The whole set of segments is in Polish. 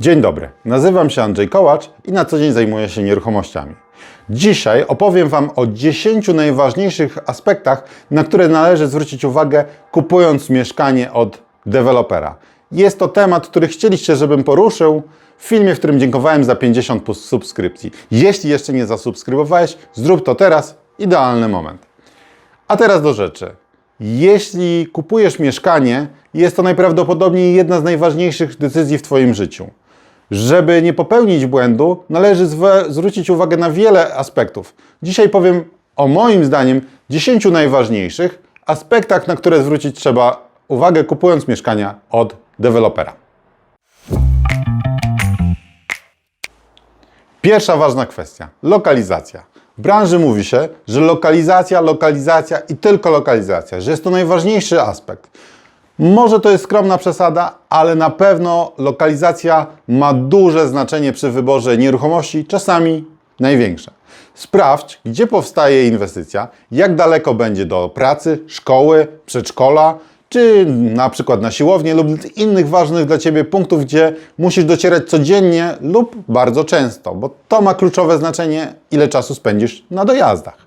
Dzień dobry, nazywam się Andrzej Kołacz i na co dzień zajmuję się nieruchomościami. Dzisiaj opowiem Wam o 10 najważniejszych aspektach, na które należy zwrócić uwagę kupując mieszkanie od dewelopera. Jest to temat, który chcieliście, żebym poruszył w filmie, w którym dziękowałem za 50 pus- subskrypcji. Jeśli jeszcze nie zasubskrybowałeś, zrób to teraz, idealny moment. A teraz do rzeczy. Jeśli kupujesz mieszkanie, jest to najprawdopodobniej jedna z najważniejszych decyzji w Twoim życiu. Żeby nie popełnić błędu, należy zwrócić uwagę na wiele aspektów. Dzisiaj powiem o moim zdaniem 10 najważniejszych aspektach, na które zwrócić trzeba uwagę kupując mieszkania od dewelopera. Pierwsza ważna kwestia lokalizacja. W branży mówi się, że lokalizacja, lokalizacja i tylko lokalizacja, że jest to najważniejszy aspekt. Może to jest skromna przesada, ale na pewno lokalizacja ma duże znaczenie przy wyborze nieruchomości, czasami największe. Sprawdź, gdzie powstaje inwestycja, jak daleko będzie do pracy, szkoły, przedszkola, czy na przykład na siłownię lub innych ważnych dla Ciebie punktów, gdzie musisz docierać codziennie lub bardzo często, bo to ma kluczowe znaczenie, ile czasu spędzisz na dojazdach.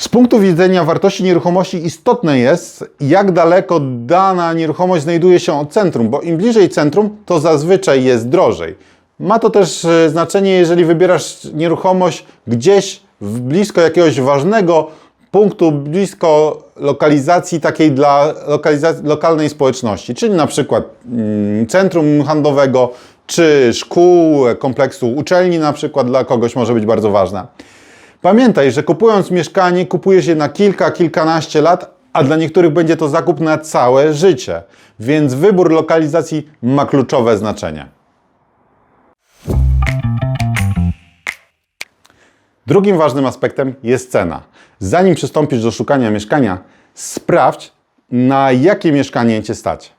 Z punktu widzenia wartości nieruchomości istotne jest, jak daleko dana nieruchomość znajduje się od centrum, bo im bliżej centrum, to zazwyczaj jest drożej. Ma to też e, znaczenie, jeżeli wybierasz nieruchomość gdzieś blisko jakiegoś ważnego punktu, blisko lokalizacji takiej dla lokalnej społeczności, czyli na przykład mm, centrum handlowego, czy szkół, kompleksu uczelni na przykład dla kogoś może być bardzo ważna. Pamiętaj, że kupując mieszkanie, kupujesz je na kilka, kilkanaście lat, a dla niektórych będzie to zakup na całe życie, więc wybór lokalizacji ma kluczowe znaczenie. Drugim ważnym aspektem jest cena. Zanim przystąpisz do szukania mieszkania, sprawdź, na jakie mieszkanie cię stać.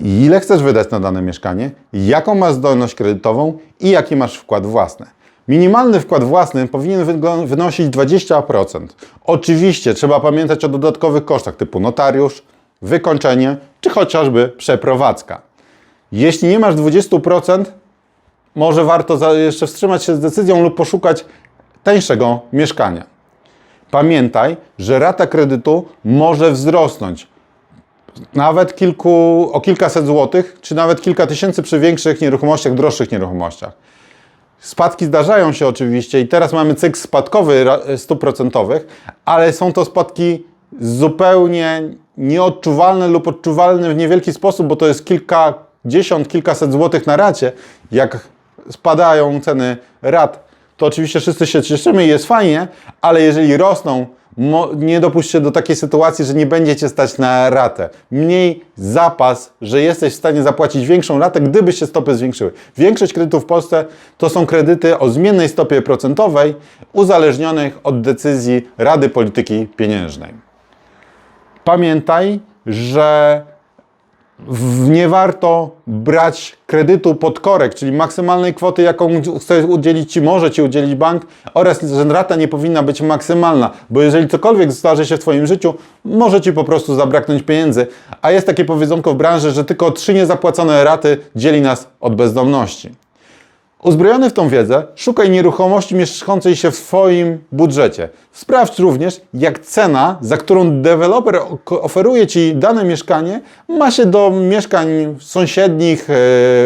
Ile chcesz wydać na dane mieszkanie, jaką masz zdolność kredytową i jaki masz wkład własny. Minimalny wkład własny powinien wynosić 20%. Oczywiście trzeba pamiętać o dodatkowych kosztach typu notariusz, wykończenie czy chociażby przeprowadzka. Jeśli nie masz 20%, może warto jeszcze wstrzymać się z decyzją lub poszukać tańszego mieszkania. Pamiętaj, że rata kredytu może wzrosnąć nawet kilku, o kilkaset złotych, czy nawet kilka tysięcy przy większych nieruchomościach, droższych nieruchomościach. Spadki zdarzają się oczywiście i teraz mamy cykl spadkowy stóp procentowych, ale są to spadki zupełnie nieodczuwalne lub odczuwalne w niewielki sposób, bo to jest kilkadziesiąt, kilkaset złotych na racie. Jak spadają ceny rat, to oczywiście wszyscy się cieszymy i jest fajnie, ale jeżeli rosną, nie dopuść się do takiej sytuacji, że nie będziecie stać na ratę. Mniej zapas, że jesteś w stanie zapłacić większą ratę, gdyby się stopy zwiększyły. Większość kredytów w Polsce to są kredyty o zmiennej stopie procentowej, uzależnionych od decyzji Rady Polityki Pieniężnej. Pamiętaj, że nie warto brać kredytu pod korek, czyli maksymalnej kwoty, jaką chce udzielić Ci, może Ci udzielić bank oraz że rata nie powinna być maksymalna, bo jeżeli cokolwiek zdarzy się w Twoim życiu, może Ci po prostu zabraknąć pieniędzy. A jest takie powiedzonko w branży, że tylko trzy niezapłacone raty dzieli nas od bezdomności. Uzbrojony w tą wiedzę, szukaj nieruchomości mieszczącej się w Twoim budżecie. Sprawdź również, jak cena, za którą deweloper oferuje Ci dane mieszkanie, ma się do mieszkań sąsiednich e,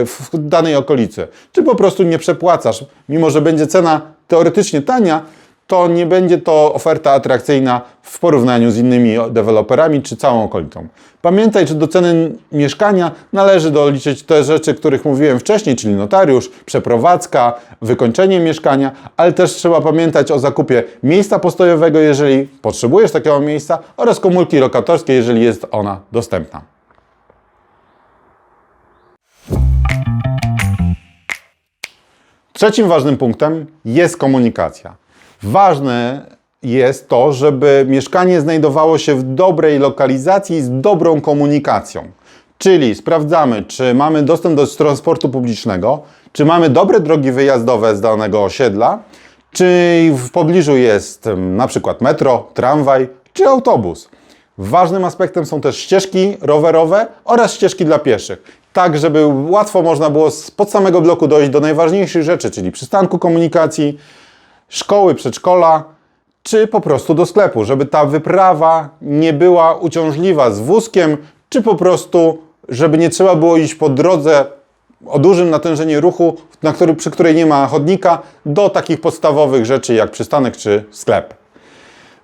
w danej okolicy. Czy po prostu nie przepłacasz, mimo że będzie cena teoretycznie tania, to nie będzie to oferta atrakcyjna w porównaniu z innymi deweloperami czy całą okolicą. Pamiętaj, że do ceny mieszkania należy doliczyć te rzeczy, których mówiłem wcześniej, czyli notariusz, przeprowadzka, wykończenie mieszkania, ale też trzeba pamiętać o zakupie miejsca postojowego, jeżeli potrzebujesz takiego miejsca, oraz komórki lokatorskiej, jeżeli jest ona dostępna. Trzecim ważnym punktem jest komunikacja. Ważne jest to, żeby mieszkanie znajdowało się w dobrej lokalizacji z dobrą komunikacją. Czyli sprawdzamy, czy mamy dostęp do transportu publicznego, czy mamy dobre drogi wyjazdowe z danego osiedla, czy w pobliżu jest em, na przykład metro, tramwaj czy autobus. Ważnym aspektem są też ścieżki rowerowe oraz ścieżki dla pieszych. tak żeby łatwo można było pod samego bloku dojść do najważniejszych rzeczy, czyli przystanku komunikacji, szkoły, przedszkola, czy po prostu do sklepu, żeby ta wyprawa nie była uciążliwa z wózkiem, czy po prostu, żeby nie trzeba było iść po drodze o dużym natężeniu ruchu, na który, przy której nie ma chodnika, do takich podstawowych rzeczy jak przystanek czy sklep.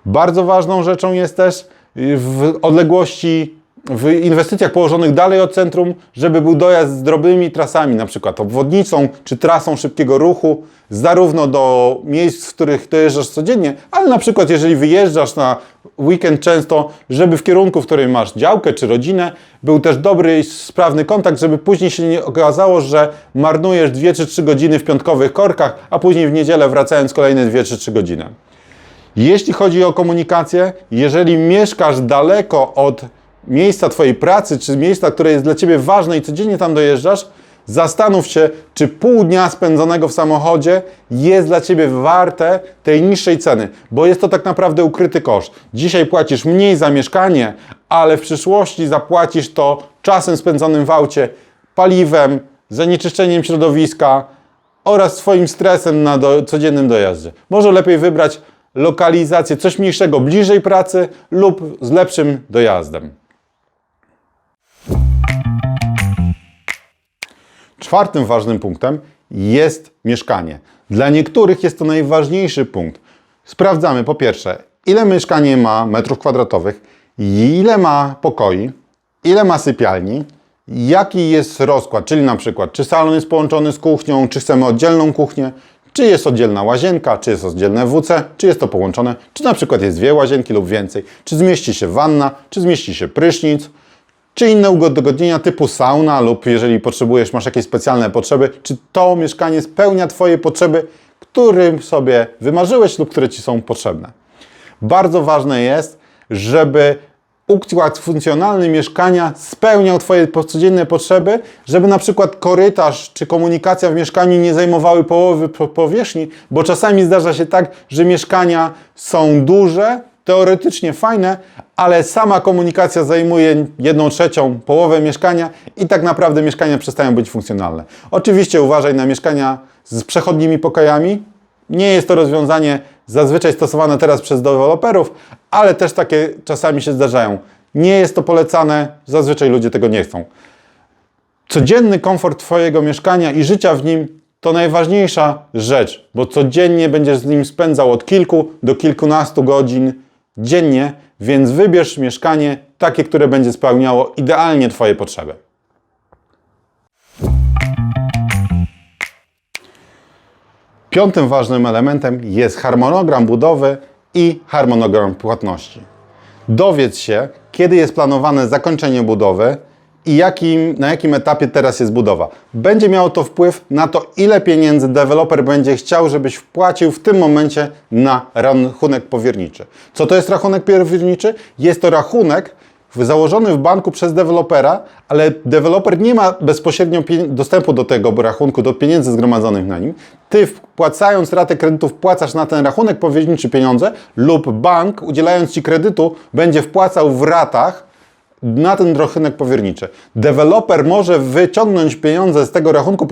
Bardzo ważną rzeczą jest też w odległości, w inwestycjach położonych dalej od centrum, żeby był dojazd z drobnymi trasami, na przykład obwodnicą czy trasą szybkiego ruchu, zarówno do miejsc, w których dojeżdżasz codziennie, ale na przykład jeżeli wyjeżdżasz na weekend często, żeby w kierunku, w którym masz działkę czy rodzinę, był też dobry i sprawny kontakt, żeby później się nie okazało, że marnujesz 2 czy 3 godziny w piątkowych korkach, a później w niedzielę wracając kolejne 2 czy 3 godziny. Jeśli chodzi o komunikację, jeżeli mieszkasz daleko od miejsca Twojej pracy, czy miejsca, które jest dla Ciebie ważne i codziennie tam dojeżdżasz, zastanów się, czy pół dnia spędzonego w samochodzie jest dla Ciebie warte tej niższej ceny, bo jest to tak naprawdę ukryty koszt. Dzisiaj płacisz mniej za mieszkanie, ale w przyszłości zapłacisz to czasem spędzonym w aucie, paliwem, zanieczyszczeniem środowiska, oraz swoim stresem na do, codziennym dojeździe. Może lepiej wybrać lokalizację coś mniejszego bliżej pracy lub z lepszym dojazdem. Czwartym ważnym punktem jest mieszkanie. Dla niektórych jest to najważniejszy punkt. Sprawdzamy po pierwsze, ile mieszkanie ma metrów kwadratowych, ile ma pokoi, ile ma sypialni, jaki jest rozkład, czyli na przykład, czy salon jest połączony z kuchnią, czy chcemy oddzielną kuchnię, czy jest oddzielna łazienka, czy jest oddzielne WC, czy jest to połączone, czy na przykład jest dwie łazienki lub więcej, czy zmieści się wanna, czy zmieści się prysznic, czy inne udogodnienia typu sauna lub jeżeli potrzebujesz, masz jakieś specjalne potrzeby, czy to mieszkanie spełnia Twoje potrzeby, którym sobie wymarzyłeś lub które Ci są potrzebne. Bardzo ważne jest, żeby układ funkcjonalny mieszkania spełniał Twoje codzienne potrzeby, żeby na przykład korytarz czy komunikacja w mieszkaniu nie zajmowały połowy po- powierzchni, bo czasami zdarza się tak, że mieszkania są duże, teoretycznie fajne, ale sama komunikacja zajmuje jedną trzecią, połowę mieszkania i tak naprawdę mieszkania przestają być funkcjonalne. Oczywiście uważaj na mieszkania z przechodnimi pokojami, nie jest to rozwiązanie zazwyczaj stosowane teraz przez deweloperów, ale też takie czasami się zdarzają. Nie jest to polecane, zazwyczaj ludzie tego nie chcą. Codzienny komfort Twojego mieszkania i życia w nim to najważniejsza rzecz, bo codziennie będziesz z nim spędzał od kilku do kilkunastu godzin dziennie, więc wybierz mieszkanie takie, które będzie spełniało idealnie Twoje potrzeby. Piątym ważnym elementem jest harmonogram budowy i harmonogram płatności. Dowiedz się, kiedy jest planowane zakończenie budowy i jakim, na jakim etapie teraz jest budowa. Będzie miało to wpływ na to, ile pieniędzy deweloper będzie chciał, żebyś wpłacił w tym momencie na rachunek powierniczy. Co to jest rachunek powierniczy? Jest to rachunek założony w banku przez dewelopera, ale deweloper nie ma bezpośrednio dostępu do tego rachunku, do pieniędzy zgromadzonych na nim. Ty wpłacając ratę kredytu wpłacasz na ten rachunek powierniczy pieniądze lub bank udzielając Ci kredytu będzie wpłacał w ratach na ten rachunek powierniczy. Deweloper może wyciągnąć pieniądze z tego rachunku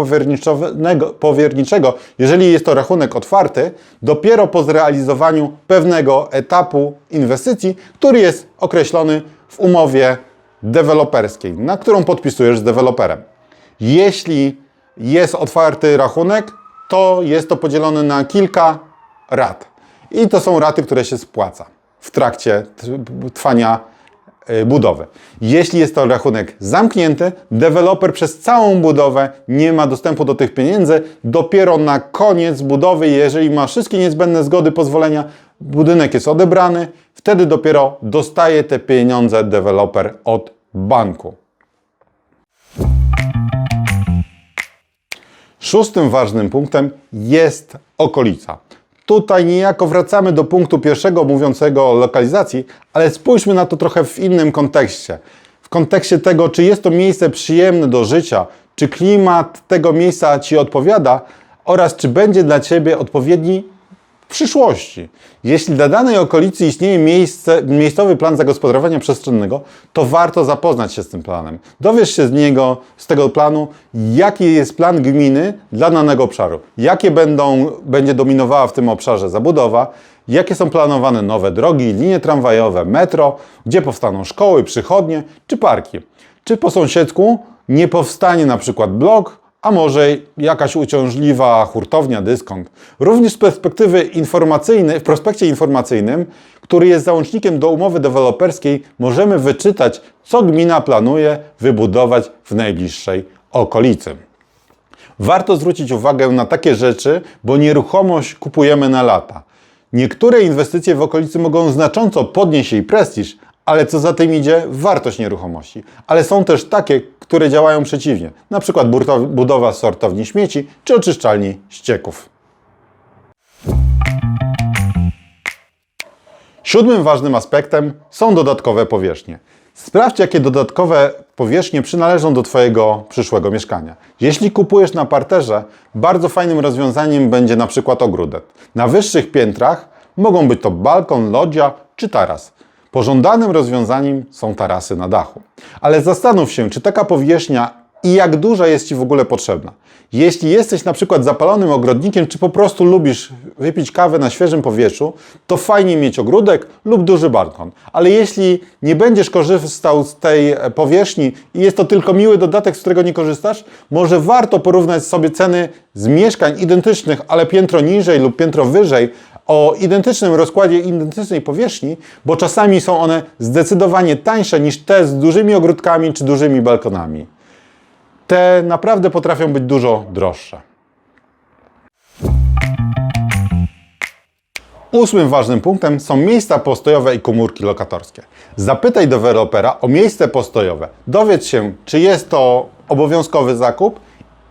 powierniczego, jeżeli jest to rachunek otwarty, dopiero po zrealizowaniu pewnego etapu inwestycji, który jest określony w umowie deweloperskiej, na którą podpisujesz z deweloperem. Jeśli jest otwarty rachunek, to jest to podzielone na kilka rat. I to są raty, które się spłaca w trakcie trwania budowy. Jeśli jest to rachunek zamknięty, deweloper przez całą budowę nie ma dostępu do tych pieniędzy. Dopiero na koniec budowy, jeżeli ma wszystkie niezbędne zgody, pozwolenia, budynek jest odebrany, wtedy dopiero dostaje te pieniądze deweloper od banku. Szóstym ważnym punktem jest okolica. Tutaj niejako wracamy do punktu pierwszego mówiącego o lokalizacji, ale spójrzmy na to trochę w innym kontekście. W kontekście tego, czy jest to miejsce przyjemne do życia, czy klimat tego miejsca Ci odpowiada oraz czy będzie dla Ciebie odpowiedni przyszłości. Jeśli dla danej okolicy istnieje miejsce, miejscowy plan zagospodarowania przestrzennego, to warto zapoznać się z tym planem. Dowiesz się z niego, z tego planu, jaki jest plan gminy dla danego obszaru, jakie będą, będzie dominowała w tym obszarze zabudowa, jakie są planowane nowe drogi, linie tramwajowe, metro, gdzie powstaną szkoły, przychodnie czy parki. Czy po sąsiedzku nie powstanie na przykład blok, a może jakaś uciążliwa hurtownia, dyskont. Również z perspektywy informacyjnej, w prospekcie informacyjnym, który jest załącznikiem do umowy deweloperskiej, możemy wyczytać, co gmina planuje wybudować w najbliższej okolicy. Warto zwrócić uwagę na takie rzeczy, bo nieruchomość kupujemy na lata. Niektóre inwestycje w okolicy mogą znacząco podnieść jej prestiż, ale co za tym idzie, wartość nieruchomości. Ale są też takie, które działają przeciwnie, na przykład budowa sortowni śmieci czy oczyszczalni ścieków. Siódmym ważnym aspektem są dodatkowe powierzchnie. Sprawdź, jakie dodatkowe powierzchnie przynależą do Twojego przyszłego mieszkania. Jeśli kupujesz na parterze, bardzo fajnym rozwiązaniem będzie na przykład ogródek. Na wyższych piętrach mogą być to balkon, lodzia czy taras. Pożądanym rozwiązaniem są tarasy na dachu. Ale zastanów się, czy taka powierzchnia i jak duża jest Ci w ogóle potrzebna. Jeśli jesteś na przykład zapalonym ogrodnikiem, czy po prostu lubisz wypić kawę na świeżym powietrzu, to fajnie mieć ogródek lub duży balkon. Ale jeśli nie będziesz korzystał z tej e, powierzchni i jest to tylko miły dodatek, z którego nie korzystasz, może warto porównać sobie ceny z mieszkań identycznych, ale piętro niżej lub piętro wyżej, o identycznym rozkładzie identycznej powierzchni, bo czasami są one zdecydowanie tańsze niż te z dużymi ogródkami czy dużymi balkonami. Te naprawdę potrafią być dużo droższe. Ósmym ważnym punktem są miejsca postojowe i komórki lokatorskie. Zapytaj dewelopera o miejsce postojowe. Dowiedz się, czy jest to obowiązkowy zakup,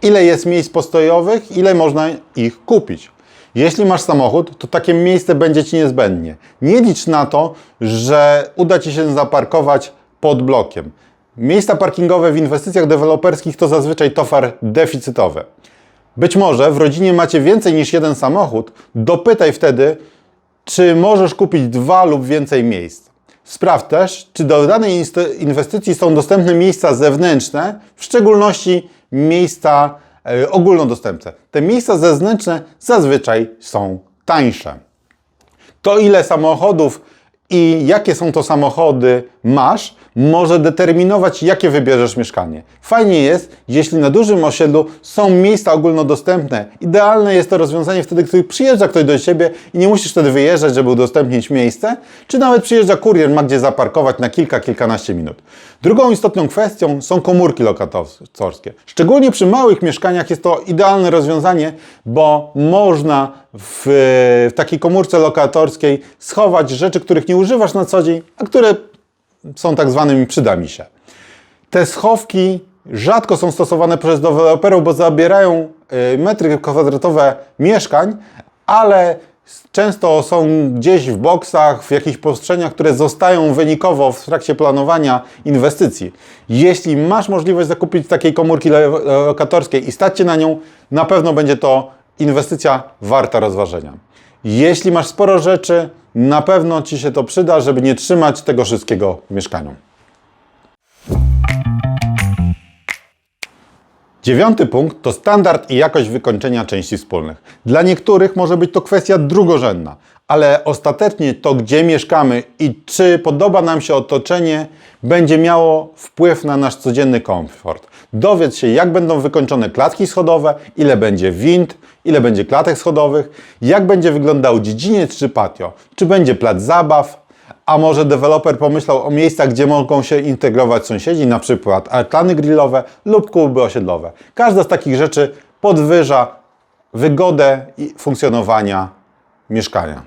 ile jest miejsc postojowych, ile można ich kupić. Jeśli masz samochód, to takie miejsce będzie Ci niezbędnie. Nie licz na to, że uda Ci się zaparkować pod blokiem. Miejsca parkingowe w inwestycjach deweloperskich to zazwyczaj towar deficytowy. Być może w rodzinie macie więcej niż jeden samochód, dopytaj wtedy, czy możesz kupić dwa lub więcej miejsc. Sprawdź też, czy do danej inwestycji są dostępne miejsca zewnętrzne, w szczególności miejsca ogólnodostępne. Te miejsca zewnętrzne zazwyczaj są tańsze. To ile samochodów i jakie są to samochody masz, może determinować, jakie wybierzesz mieszkanie. Fajnie jest, jeśli na dużym osiedlu są miejsca ogólnodostępne. Idealne jest to rozwiązanie wtedy, gdy przyjeżdża ktoś do Ciebie i nie musisz wtedy wyjeżdżać, żeby udostępnić miejsce, czy nawet przyjeżdża kurier, ma gdzie zaparkować na kilka, kilkanaście minut. Drugą istotną kwestią są komórki lokatorskie. Szczególnie przy małych mieszkaniach jest to idealne rozwiązanie, bo można w, w takiej komórce lokatorskiej schować rzeczy, których nie używasz na co dzień, a które są tak zwanymi przydami się. Te schowki rzadko są stosowane przez deweloperów, bo zabierają y, metry kwadratowe mieszkań, ale często są gdzieś w boksach, w jakichś przestrzeniach, które zostają wynikowo w trakcie planowania inwestycji. Jeśli masz możliwość zakupić takiej komórki lo- lokatorskiej i stać się na nią, na pewno będzie to inwestycja warta rozważenia. Jeśli masz sporo rzeczy, na pewno Ci się to przyda, żeby nie trzymać tego wszystkiego w mieszkaniu. Dziewiąty punkt to standard i jakość wykończenia części wspólnych. Dla niektórych może być to kwestia drugorzędna, ale ostatecznie to, gdzie mieszkamy i czy podoba nam się otoczenie, będzie miało wpływ na nasz codzienny komfort. Dowiedz się, jak będą wykończone klatki schodowe, ile będzie wind, ile będzie klatek schodowych, jak będzie wyglądał dziedziniec czy patio, czy będzie plac zabaw, a może deweloper pomyślał o miejscach, gdzie mogą się integrować sąsiedzi, na przykład altlany grillowe lub kluby osiedlowe. Każda z takich rzeczy podwyża wygodę i funkcjonowania mieszkania.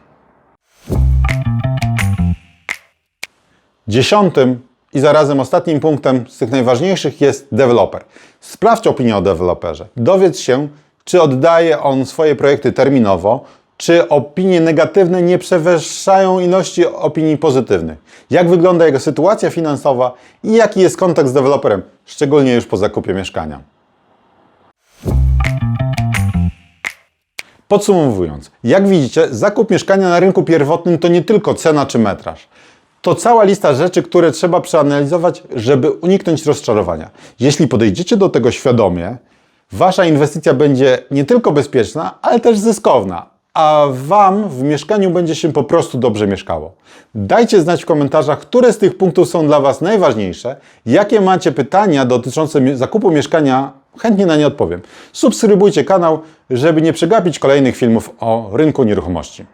Dziesiątym i zarazem ostatnim punktem z tych najważniejszych jest deweloper. Sprawdź opinię o deweloperze. Dowiedz się, czy oddaje on swoje projekty terminowo, czy opinie negatywne nie przewyższają ilości opinii pozytywnych. Jak wygląda jego sytuacja finansowa i jaki jest kontakt z deweloperem, szczególnie już po zakupie mieszkania. Podsumowując, jak widzicie, zakup mieszkania na rynku pierwotnym to nie tylko cena czy metraż. To cała lista rzeczy, które trzeba przeanalizować, żeby uniknąć rozczarowania. Jeśli podejdziecie do tego świadomie, wasza inwestycja będzie nie tylko bezpieczna, ale też zyskowna, a wam w mieszkaniu będzie się po prostu dobrze mieszkało. Dajcie znać w komentarzach, które z tych punktów są dla was najważniejsze, jakie macie pytania dotyczące zakupu mieszkania, chętnie na nie odpowiem. Subskrybujcie kanał, żeby nie przegapić kolejnych filmów o rynku nieruchomości.